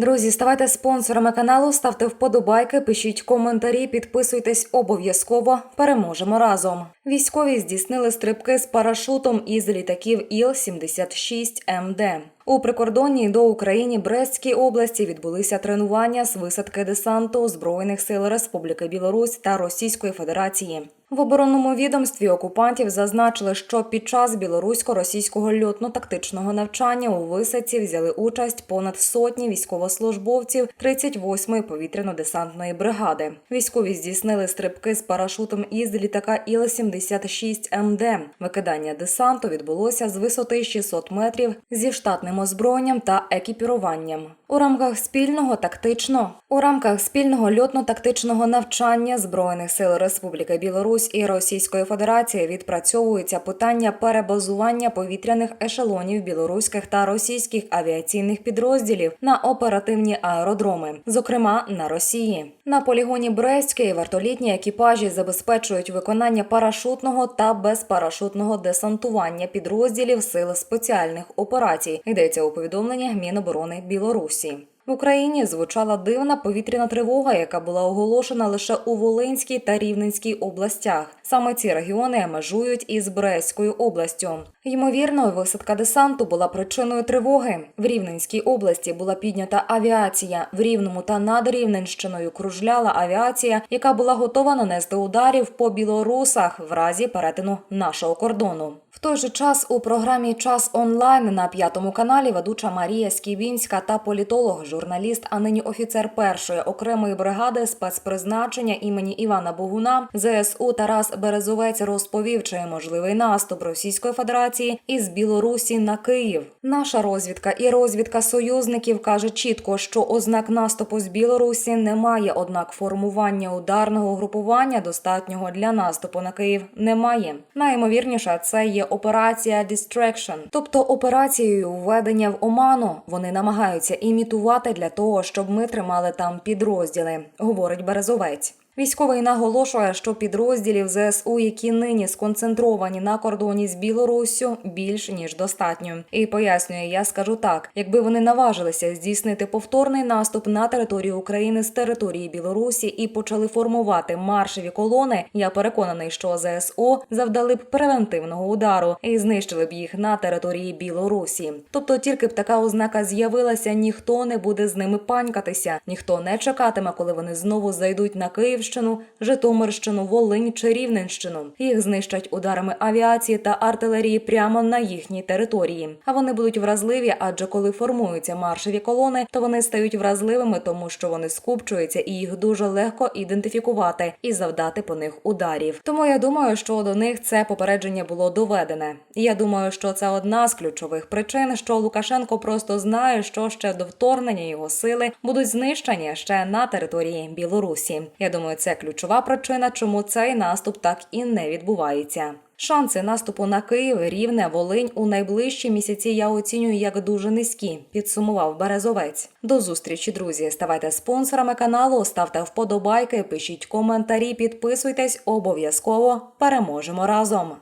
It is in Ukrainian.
Друзі, ставайте спонсорами каналу, ставте вподобайки, пишіть коментарі, підписуйтесь обов'язково. Переможемо разом. Військові здійснили стрибки з парашутом із літаків Іл-76 МД. У прикордонній до України Брестській області відбулися тренування з висадки десанту Збройних сил Республіки Білорусь та Російської Федерації. В оборонному відомстві окупантів зазначили, що під час білорусько-російського льотно-тактичного навчання у висадці взяли участь понад сотні військовослужбовців 38-ї повітряно-десантної бригади. Військові здійснили стрибки з парашутом із літака Іл-76 МД. Викидання десанту відбулося з висоти 600 метрів зі штатним озброєнням та екіпіруванням. У рамках спільного тактично у рамках спільного льотно-тактичного навчання збройних сил Республіки Білорусь і Російської Федерації відпрацьовується питання перебазування повітряних ешелонів білоруських та російських авіаційних підрозділів на оперативні аеродроми, зокрема на Росії. На полігоні Брестський вартолітні екіпажі забезпечують виконання парашутного та безпарашутного десантування підрозділів сил спеціальних операцій. Йдеться у повідомленнях Міноборони Білорусі. В Україні звучала дивна повітряна тривога, яка була оголошена лише у Волинській та Рівненській областях. Саме ці регіони межують із Брестською областю. Ймовірно, висадка десанту була причиною тривоги. В Рівненській області була піднята авіація. В Рівному та над Рівненщиною кружляла авіація, яка була готова нанести ударів по білорусах в разі перетину нашого кордону. Той же час у програмі Час онлайн на п'ятому каналі ведуча Марія Скібінська та політолог, журналіст, а нині офіцер першої окремої бригади спецпризначення імені Івана Богуна ЗСУ Тарас Березовець розповів, чи можливий наступ Російської Федерації із Білорусі на Київ. Наша розвідка і розвідка союзників каже чітко, що ознак наступу з Білорусі немає однак формування ударного групування достатнього для наступу на Київ немає. Найімовірніше це є операція Distraction, тобто операцією введення в оману. Вони намагаються імітувати для того, щоб ми тримали там підрозділи, говорить Березовець. Військовий наголошує, що підрозділів ЗСУ, які нині сконцентровані на кордоні з Білоруссю, більш ніж достатньо. І пояснює, я скажу так: якби вони наважилися здійснити повторний наступ на територію України з території Білорусі і почали формувати маршеві колони, я переконаний, що ЗСУ завдали б превентивного удару і знищили б їх на території Білорусі. Тобто, тільки б така ознака з'явилася, ніхто не буде з ними панькатися, ніхто не чекатиме, коли вони знову зайдуть на Київщину, Житомирщину, Волинь чи Рівненщину. Їх знищать ударами авіації та артилерії прямо на їхній території. А вони будуть вразливі, адже коли формуються маршеві колони, то вони стають вразливими, тому що вони скупчуються і їх дуже легко ідентифікувати і завдати по них ударів. Тому я думаю, що до них це попередження було доведене. Я думаю, що це одна з ключових причин, що Лукашенко просто знає, що ще до вторгнення його сили будуть знищені ще на території Білорусі. Я думаю, це ключова причина, чому цей наступ так і не відбувається. Шанси наступу на Київ, Рівне, Волинь у найближчі місяці я оцінюю як дуже низькі. Підсумував Березовець. До зустрічі, друзі. Ставайте спонсорами каналу, ставте вподобайки, пишіть коментарі, підписуйтесь обов'язково. Переможемо разом.